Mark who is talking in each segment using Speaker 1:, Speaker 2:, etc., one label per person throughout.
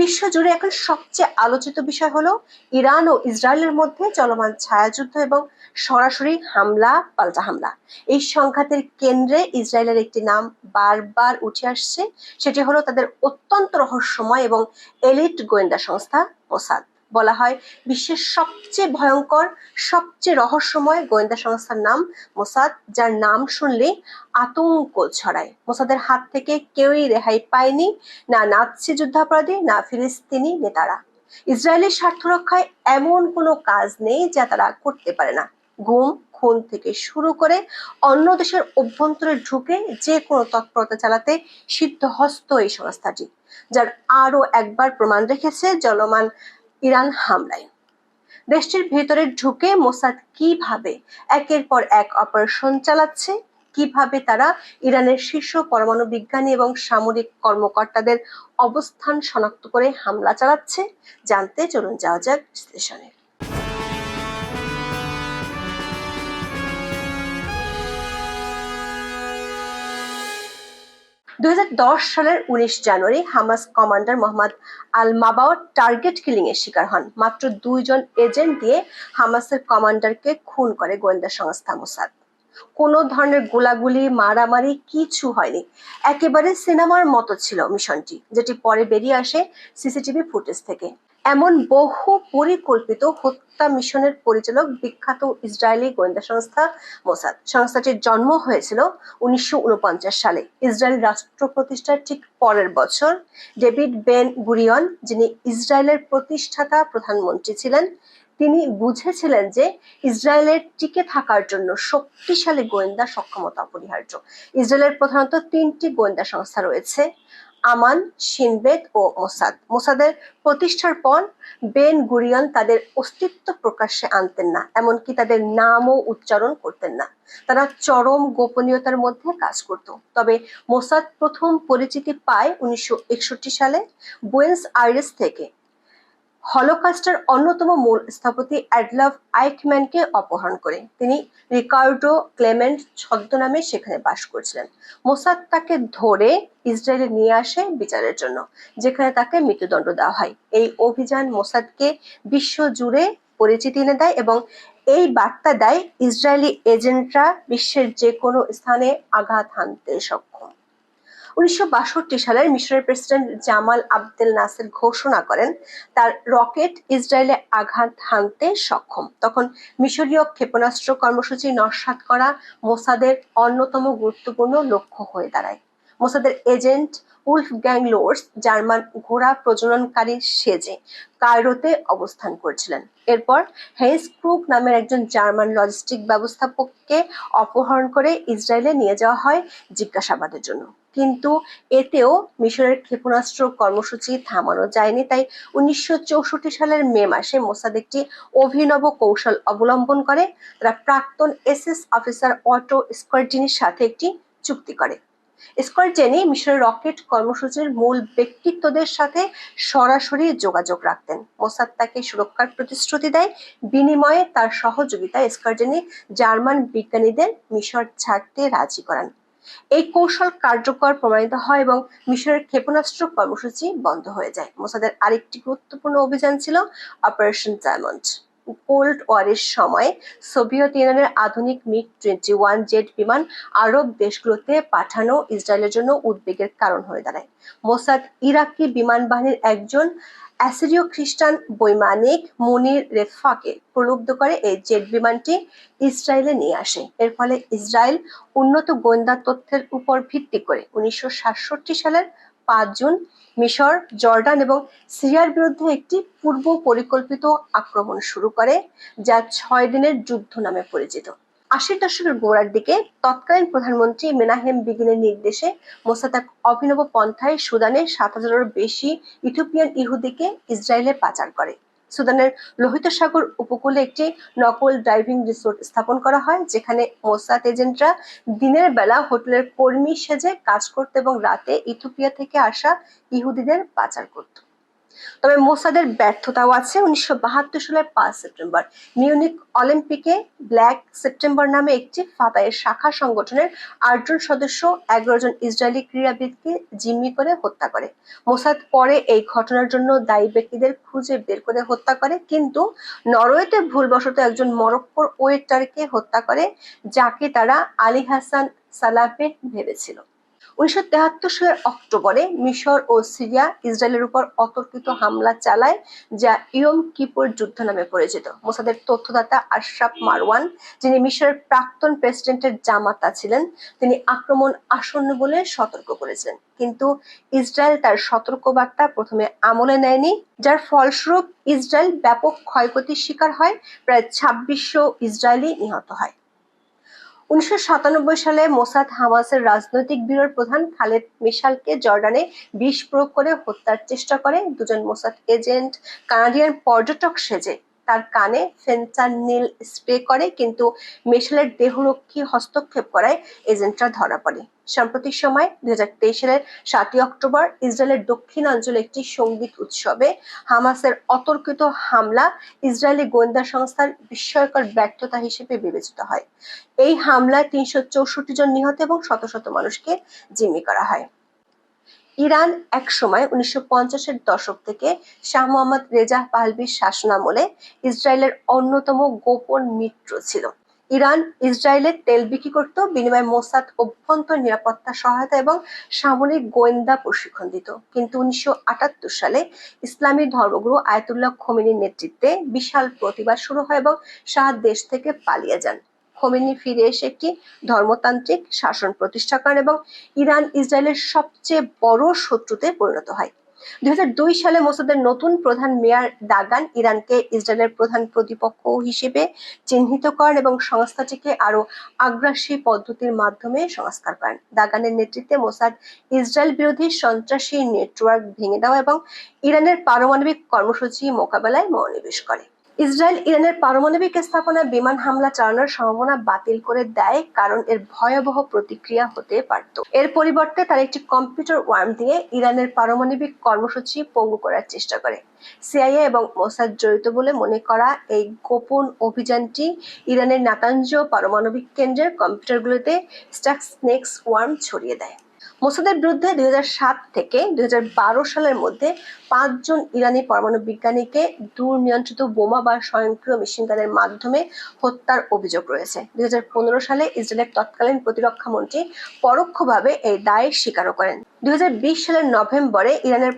Speaker 1: বিশ্বজুড়ে এখন সবচেয়ে আলোচিত বিষয় হলো ইরান ও ইসরায়েলের মধ্যে চলমান ছায়াযুদ্ধ এবং সরাসরি হামলা, পাল্টা হামলা। এই সংঘাতের কেন্দ্রে ইসরায়েলের একটি নাম বারবার উঠে আসছে, সেটি হলো তাদের অত্যন্ত রহস্যময় এবং এলিট গোয়েন্দা সংস্থা মোসাদ। বলা হয়, বিশ্বের সবচেয়ে ভয়ঙ্কর, সবচেয়ে রহস্যময় গোয়েন্দা সংস্থার নাম মোসাদ, যার নাম শুনলে আতঙ্ক ছড়ায়। মোসাদের হাত থেকে কেউই রেহাই পায়নি, না নাৎসি যুদ্ধাপরাধী, না ফিলিস্তিনি নেতারা। ইসরায়েলের স্বার্থ রক্ষায় এমন কোনো কাজ নেই যা তারা করতে পারে না। গুম খুন থেকে শুরু করে অন্য দেশের অভ্যন্তরে ঢুকে যে কোনো তৎপরতা চালাতে সিদ্ধহস্ত এই সংস্থাটি, যার আরও একবার প্রমাণ রেখেছে চলমান ইরান হামলায়। দেশটির ভেতরে ঢুকে মোসাদ কীভাবে একের পর এক অপারেশন চালাচ্ছে, কীভাবে তারা ইরানের শীর্ষ পরমাণু বিজ্ঞানী এবং সামরিক কর্মকর্তাদের অবস্থান শনাক্ত করে হামলা চালাচ্ছে, জানতে চলুন যাওয়া যাক বিশ্লেষণে। দুই সালের উনিশ জানুয়ারি Hamas commander Mohammed al Mabhouh target killing এর শিকার হন। মাত্র দুইজন এজেন্ট দিয়ে হামাসের কমান্ডারকে খুন করে গোয়েন্দা সংস্থা মোসাদ। কোনো ধরনের গোলাগুলি, মারামারি কিছু হয়নি। একেবারে সিনেমার মতো ছিল মিশনটি, যেটি পরে বেরিয়ে আসে সিসিটিভি ফুটেজ থেকে। এমন বহু পরিকল্পিত হত্যা মিশনের পরিচালক বিখ্যাত ইসরায়েলি গোয়েন্দা সংস্থা মোসাদ। সংস্থাটির জন্ম হয়েছিল উনিশশো উনপঞ্চাশ সালে। ইসরায়েল রাষ্ট্র প্রতিষ্ঠার ঠিক পরের বছর ডেভিড বেন গুরিয়ন, যিনি ইসরায়েলের প্রতিষ্ঠাতা প্রধানমন্ত্রী ছিলেন, তিনি বুঝেছিলেন যে ইসরায়েলের টিকে থাকার জন্য শক্তিশালী গোয়েন্দা সক্ষমতা অপরিহার্য। ইসরায়েলের প্রধানত তিনটি গোয়েন্দা সংস্থা রয়েছে। আমান, সিনবেদ ও মোসাদ। মোসাদের প্রতিষ্ঠার পর বেন গুরিয়ন তাদের অস্তিত্ব প্রকাশ্যে আনতেন না, এমনকি তাদের নামও উচ্চারণ করতেন না। তারা চরম গোপনীয়তার মধ্যে কাজ করত। তবে মোসাদ প্রথম পরিচিতি পায় উনিশশো একষট্টি সালে বুয়েন্স আইরেস থেকে। হলোকাস্টের অন্যতম মূল স্থপতি অ্যাডলাভ আইকম্যানকে অপহরণ করে। তিনি রিকার্ডো ক্লেমেন্ট ছদ্মনামে সেখানে বাস করছিলেন। মোসাদ তাকে ধরে ইসরায়েলে নিয়ে আসে বিচারের জন্য, যেখানে তাকে মৃত্যুদণ্ড দেওয়া হয়। এই অভিযান মোসাদকে বিশ্ব জুড়ে পরিচিতি এনে দেয় এবং এই বার্তা দেয় ইসরায়েলি এজেন্টরা বিশ্বের যে কোনো স্থানে আঘাত হানতে সক্ষম। উনিশশো বাষট্টি সালে মিশরের প্রেসিডেন্ট জামাল আবদেল নাসের ঘোষণা করেন, তার রকেট ইসরায়েলে আঘাত হানতে সক্ষম। তখন মিশরীয় ক্ষেপণাস্ত্র কর্মসূচি নস্বাত করা মোসাদের অন্যতম গুরুত্বপূর্ণ লক্ষ্য হয়ে দাঁড়ায়। মোসাদের agent Wolfgang Lotz German ঘোড়া প্রজননকারী সেজে কায়রোতে অবস্থান করছিলেন। এরপর হেইস ক্রুক নামের একজন জার্মান লজিস্টিক ব্যবস্থাপককে অপহরণ করে ইসরায়েলে নিয়ে যাওয়া হয় জিজ্ঞাসাবাদের জন্য। কিন্তু এতেও মিশরের ক্ষেপণাস্ত্র কর্মসূচি থামানো যায়নি। তাই উনিশশো চৌষট্টি সালের মে মাসে মোসাদ একটি অভিনব কৌশল অবলম্বন করে। তারা প্রাক্তন এসএস অফিসার অটো স্কোয়ার্জিনির সাথে একটি চুক্তি করে। স্কোয়ার্জেনি মিশরের রকেট কর্মসূচির মূল ব্যক্তিত্বদের সাথে সরাসরি যোগাযোগ রাখতেন। মোসাদ তাকে সুরক্ষার প্রতিশ্রুতি দেয়। বিনিময়ে তার সহযোগিতায় স্কোয়ার্জেনি জার্মান বিজ্ঞানীদের মিশর ছাড়তে রাজি করান। এই কৌশল কার্যকর, প্রমাণিত হয় এবং মিশরের ক্ষেপণাস্ত্র কর্মসূচি বন্ধ হয়ে যায়। মোসাদের আরেকটি গুরুত্বপূর্ণ অভিযান ছিল অপারেশন ডায়মন্ড কোল্ড ওয়ারের সময় সোভিয়েত ইউনিয়নের আধুনিক মিগ টোয়েন্টি ওয়ান জেট বিমান আরব দেশগুলোতে পাঠানো ইসরায়েলের জন্য উদ্বেগের কারণ হয়ে দাঁড়ায়। মোসাদ ইরাকি বিমান বাহিনীর একজন অ্যাসিরীয় খ্রিস্টান বৈমানিক মুনির রেফাকে প্রলুব্ধ করে এই জেট বিমানটি ইসরায়েলে নিয়ে আসে। এর ফলে ইসরায়েল উন্নত গোয়েন্দা তথ্যের উপর ভিত্তি করে উনিশশো সাতষট্টি সালের পাঁচ জুন মিশর, জর্ডান এবং সিরিয়ার বিরুদ্ধে একটি পূর্ব পরিকল্পিত আক্রমণ শুরু করে, যা ছয় দিনের যুদ্ধ নামে পরিচিত। আশির দশকের গোড়ার দিকে তৎকালীন প্রধানমন্ত্রী মেনাহেম বিগিনের নির্দেশে মোসাদ এক অভিনব পন্থায় সুদানে সাত হাজারের বেশি ইথিওপিয়ান ইহুদিকে ইসরায়েলে পাচার করে। সুদানের লোহিত সাগর উপকূলে একটি নকল ড্রাইভিং রিসোর্ট স্থাপন করা হয়, যেখানে মোসাদ এজেন্টরা দিনের বেলা হোটেলের কর্মী সেজে কাজ করত এবং রাতে ইথিওপিয়া থেকে আসা ইহুদিদের পাচার করত। তবে মোসাদের ব্যর্থতাও আছে উনিশশো বাহাত্তর সালের পাঁচ সেপ্টেম্বর। মিউনিক অলিম্পিকে ব্ল্যাক সেপ্টেম্বর নামে একটি ফাতায়ের শাখা সংগঠনের আটজন সদস্য এগারো জন ইসরায়েলি ক্রীড়াবিদকে জিম্মি করে হত্যা করে। মোসাদ পরে এই ঘটনার জন্য দায়ী ব্যক্তিদের খুঁজে বের করে হত্যা করে, কিন্তু নরওয়েতে ভুলবশত একজন মরক্কোর ওয়েটারকে হত্যা করে, যাকে তারা আলী হাসান সালাফে ভেবেছিল। উনিশশো তেহাত্তর সালের অক্টোবরে মিশর ও সিরিয়া ইসরায়েলের উপর অতর্কিত হামলা চালায়, যা ইয়ম কিপুর যুদ্ধ নামে পরিচিত। মোসাদের তথ্যদাতা আশরাফ মারওয়ান, যিনি মিশরের প্রাক্তন প্রেসিডেন্টের জামাতা ছিলেন, তিনি আক্রমণ আসন্ন বলে সতর্ক করেছিলেন। কিন্তু ইসরায়েল তার সতর্কবার্তা প্রথমে আমলে নেয়নি, যার ফলস্বরূপ ইসরায়েল ব্যাপক ক্ষয়ক্ষতির শিকার হয়, প্রায় ছাব্বিশশো ইসরায়েলি নিহত হয়। উনিশশো সাতানব্বই সালে মোসাদ হামাসের রাজনৈতিক ব্যুরোর প্রধান খালেদ মিশালকে জর্ডানে বিষ প্রয়োগ করে হত্যার চেষ্টা করে। দুজন মোসাদ এজেন্ট কানাডিয়ান পর্যটক সেজে তার কানে ফেনচানিল স্প্রে করে, কিন্তু মিশালের দেহরক্ষী হস্তক্ষেপ করায় এজেন্টরা ধরা পড়ে। সাম্প্রতিক সময় দুই হাজার তেইশ সালের সাতই অক্টোবর ইসরায়েলের দক্ষিণাঞ্চলে একটি সংগীত উৎসবে হামাসের অতর্কিত হামলা ইসরায়েলি গোয়েন্দা সংস্থার বিস্ময়কর ব্যর্থতা হিসেবে বিবেচিত হয়। এই হামলায় তিনশো চৌষট্টি জন নিহত এবং শত শত মানুষকে জিম্মি করা হয়। ইরান এক সময় উনিশশো পঞ্চাশের দশক থেকে শাহ মোহাম্মদ রেজা পাহলবির শাসনামলে ইসরায়েলের অন্যতম গোপন মিত্র ছিল। ইরান ইসরায়েলের তেল বিক্রি করত, বিনিময়ে মোসাদ অভ্যন্তর নিরাপত্তা সহায়তা এবং সামরিক গোয়েন্দা প্রশিক্ষণ দিত। কিন্তু উনিশশো আটাত্তর সালে ইসলামী ধর্মগুরু আয়তুল্লাহ খোমেনির নেতৃত্বে বিশাল প্রতিবাদ শুরু হয় এবং শাহ দেশ থেকে পালিয়ে যান। খোমেনি ফিরে এসে একটি ধর্মতান্ত্রিক শাসন প্রতিষ্ঠা করেন এবং ইরান, ইসরায়েলের সবচেয়ে বড় শত্রুতে পরিণত হয়। দুই হাজার দুই সালে মোসাদের নতুন প্রধান মেয়ার দাগান ইরানকে ইসরায়েলের প্রধান প্রতিপক্ষ হিসেবে চিহ্নিত করেন এবং সংস্থাটিকে আরও আগ্রাসী পদ্ধতির মাধ্যমে সংস্কার করেন। দাগানের নেতৃত্বে মোসাদ ইসরায়েল বিরোধী সন্ত্রাসী নেটওয়ার্ক ভেঙে দেওয়া এবং ইরানের পারমাণবিক কর্মসূচি মোকাবেলায় মনোনিবেশ করে। ইসরায়েল ইরানের পারমাণবিক স্থাপনা বিমান হামলা চালানোর সম্ভাবনা বাতিল করে দেয় কারণ এর ভয়াবহ প্রতিক্রিয়া হতে পারত। এর পরিবর্তে তার একটি কম্পিউটার ওয়ার্ম দিয়ে ইরানের পারমাণবিক কর্মসূচি পঙ্গু করার চেষ্টা করে। সিআইএ এবং মোসাদ জড়িত বলে মনে করা এই গোপন অভিযানটি ইরানের নাতাঞ্জ পারমাণবিক কেন্দ্রের কম্পিউটারগুলোতে স্নেক্স ওয়ার্ম ছড়িয়ে দেয়। মোসাদের বিরুদ্ধে দুই থেকে দুই সালের মধ্যে পাঁচজন ইরানি পরমাণু বিজ্ঞানীকে দূর নিয়ন্ত্রিত বোমা বা স্বয়ংক্রিয় মেশিনগানের মাধ্যমে হত্যার অভিযোগ রয়েছে। দুই হাজার পনেরো সালে ইসরায়েলের তৎকালীন প্রতিরক্ষা মন্ত্রী পরোক্ষভাবে এই দায় স্বীকারও করেন। দুই হাজার বিশ সালের নভেম্বরে ইরানের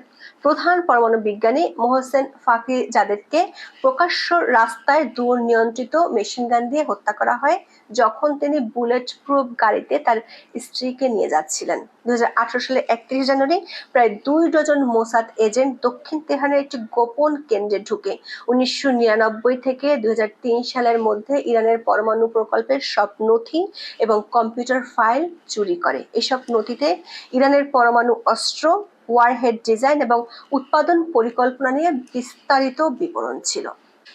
Speaker 1: প্রধান পরমাণু বিজ্ঞানী মোহসেন ফাকি যাদেরকে প্রকাশ্য রাস্তায় দূর নিয়ন্ত্রিত মেশিনগান দিয়ে হত্যা করা হয় যখন তিনি বুলেট প্রুফ গাড়িতে তার স্ত্রীকে নিয়ে যাচ্ছিলেন। দু হাজার আঠারো সালে একত্রিশ জানুয়ারি প্রায় দুই ডজন মোসাদ এজেন্ট দক্ষিণ তেহানের একটি গোপন কেন্দ্রে ঢুকে। উনিশশো নিরানব্বই থেকে দুই হাজার তিন সালের মধ্যে ইরানের পরমাণু প্রকল্পের সব নথি এবং কম্পিউটার ফাইল চুরি করে। এসব নথিতে ইরানের পরমাণু অস্ত্র ওয়ারহেড ডিজাইন এবং উৎপাদন পরিকল্পনা নিয়ে বিস্তারিত বিবরণ ছিল।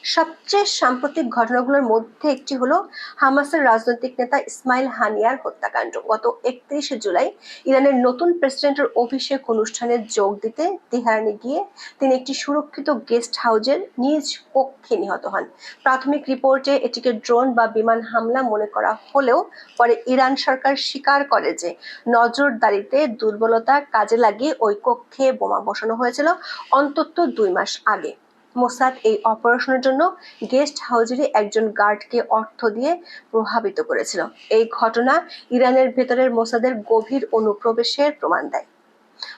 Speaker 1: সবচেয়ে সাম্প্রতিক ঘটনাগুলোর মধ্যে একটি হলো হামাসের রাজনৈতিক নেতা ইসমাইল হানিয়ার হত্যাকাণ্ড। গত একত্রিশে জুলাই ইরানের নতুন প্রেসিডেন্টের অভিষেক অনুষ্ঠানে যোগ দিতে তেহরানে গিয়ে তিনি একটি সুরক্ষিত গেস্ট হাউজের নিজ কক্ষে নিহত হন। প্রাথমিক রিপোর্টে এটিকে ড্রোন বা বিমান হামলা মনে করা হলেও পরে ইরান সরকার স্বীকার করে যে নজরদারিতে দুর্বলতা কাজে লাগিয়ে ওই কক্ষে বোমা বসানো হয়েছিল অন্তত দুই মাস আগে। মোসাদ এই অপারেশনের জন্য গেস্ট হাউজেরই একজন গার্ডকে অর্থ দিয়ে প্রভাবিত করেছিল। এই ঘটনা ইরানের ভেতরের মোসাদের গভীর অনুপ্রবেশের প্রমাণ দেয়।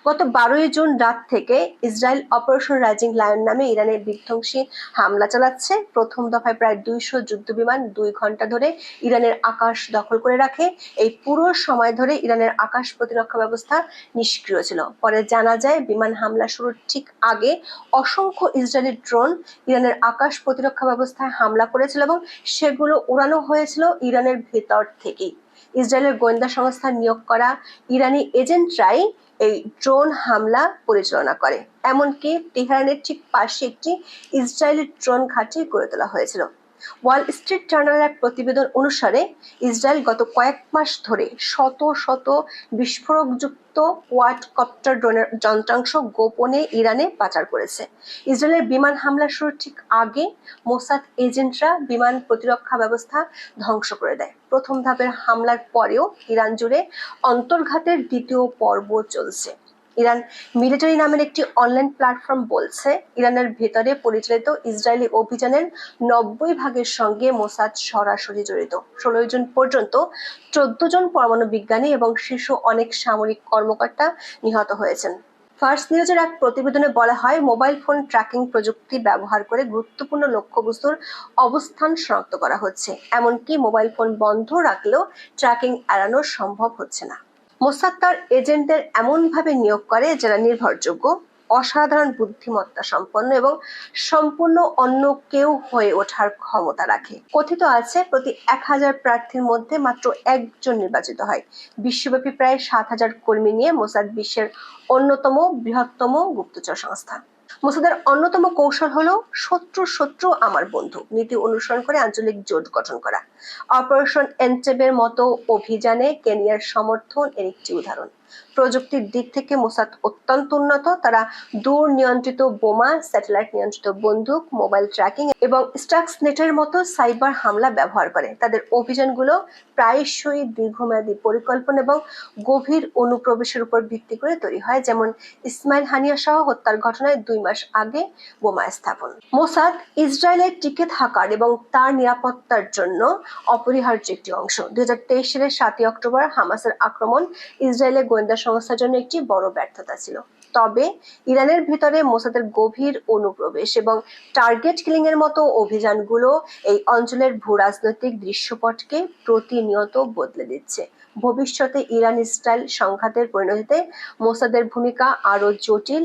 Speaker 1: গত বারোই জুন রাত থেকে ইসরায়েল অপারেশন রাইজিং লায়ন নামে ইরানের বিধ্বংসী হামলা চালাচ্ছে। প্রথম দফায় প্রায় দুইশো যুদ্ধ বিমান দুই ঘণ্টা ধরে ইরানের আকাশ দখল করে রাখে। এই পুরো সময় ধরে ইরানের আকাশ প্রতিরক্ষা ব্যবস্থা নিষ্ক্রিয় ছিল। পরে জানা যায়, বিমান হামলা শুরুর ঠিক আগে অসংখ্য ইসরায়েলি ড্রোন ইরানের আকাশ প্রতিরক্ষা ব্যবস্থায় হামলা করেছিল এবং সেগুলো উড়ানো হয়েছিল ইরানের ভেতর থেকেই। ইসরায়েলের গোয়েন্দা সংস্থা নিয়োগ করা ইরানি এজেন্টরাই এই ড্রোন হামলা পরিচালনা করে। এমনকি তেহরানের ঠিক পাশে একটি ইসরায়েলি ড্রোন ঘাঁটি গড়ে তোলা হয়েছিল। ওয়াল স্ট্রিট জার্নালের প্রতিবেদন অনুসারে ইসরায়েল গত কয়েক মাস ধরে শত শত বিস্ফোরকযুক্ত কোয়াডকপ্টার ড্রোনের যন্ত্রাংশ গোপনে ইরানে পাচার করেছে। ইসরায়েলের বিমান হামলা শুরুর ঠিক আগে মোসাদ এজেন্টরা বিমান প্রতিরক্ষা ব্যবস্থা ধ্বংস করে দেয়। প্রথম ধাপের হামলার পরেও ইরান জুড়ে অন্তর্ঘাতের দ্বিতীয় পর্ব চলছে। ইরান মিলিটারি নামের একটি অনলাইন প্ল্যাটফর্ম বলছে, ইরানের ভেতরে পরিচালিত ইসরায়েলি অভিযানের নব্বই ভাগের সঙ্গে মোসাদ সরাসরি জড়িত। ষোলোই জুন পর্যন্ত চোদ্দ জন পরমাণু বিজ্ঞানী এবং শীর্ষ অনেক সামরিক কর্মকর্তা নিহত হয়েছেন। ফার্স্ট নিউজের এক প্রতিবেদনে বলা হয়, মোবাইল ফোন ট্র্যাকিং প্রযুক্তি ব্যবহার করে গুরুত্বপূর্ণ লক্ষ্যবস্তুর অবস্থান শনাক্ত করা হচ্ছে। এমনকি মোবাইল ফোন বন্ধ রাখলেও ট্র্যাকিং এড়ানো সম্ভব হচ্ছে না। মোসাদ তার এজেন্টদের এমনভাবে নিয়োগ করে যারা নির্ভরযোগ্য, অসাধারণ বুদ্ধিমত্তা সম্পন্ন এবং সম্পূর্ণ অন্য কেউ হয়ে ওঠার ক্ষমতা রাখে। কথিত আছে, প্রতি এক হাজার প্রার্থীর মধ্যে মাত্র একজন নির্বাচিত হয়। বিশ্বব্যাপী প্রায় সাত হাজার কর্মী নিয়ে মোসাদ বিশ্বের অন্যতম বৃহত্তম গুপ্তচর সংস্থা। মোসাদের অন্যতম কৌশল হলো শত্রু শত্রু আমার বন্ধু। নীতি অনুসরণ করে আঞ্চলিক জোট গঠন করা। অপারেশন এনটেবের মতো অভিযানে কেনিয়ার সমর্থন এর একটি উদাহরণ। প্রযুক্তির দিক থেকে মোসাদ অত্যন্ত উন্নত। তারা দূর নিয়ন্ত্রিত বোমা, স্যাটেলাইট নিয়ন্ত্রিত বন্দুক, মোবাইল ট্র্যাকিং এবং স্টাক্স নেটের মতো সাইবার হামলা ব্যবহার করে। তাদের অভিযানগুলো প্রায়শই দীর্ঘমেয়াদী পরিকল্পনা এবং গভীর অনুপ্রবেশের উপর ভিত্তি করে তৈরি হয়, যেমন ইসমাইল হানিয়া সহ হত্যার ঘটনায় দুই মাস আগে বোমা স্থাপন। মোসাদ ইসরায়েলের টিকে থাকার এবং তার নিরাপত্তার জন্য অপরিহার্য একটি অংশ। দুই হাজার তেইশ সালের সাতই অক্টোবর হামাসের আক্রমণ ইসরায়েলের গোয়েন্দা সংস্থার জন্য একটি বড় ব্যর্থতা ছিল। তবে ইরানের ভিতরে মোসাদের গভীর অনুপ্রবেশ এবং টার্গেট কিলিং এর মতো অভিযানগুলো এই অঞ্চলের ভূ রাজনৈতিক দৃশ্যপটকে প্রতিনিয়ত বদলে দিচ্ছে। ভবিষ্যতে ইরান ইসরায়েল সংঘাতের পরিণতিতে মোসাদের ভূমিকা আরও জটিল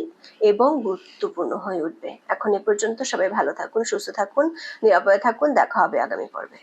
Speaker 1: এবং গুরুত্বপূর্ণ হয়ে উঠবে। এখন এ পর্যন্ত সবাই ভালো থাকুন, সুস্থ থাকুন, নিরাপদে থাকুন। দেখা হবে আগামী পর্বে।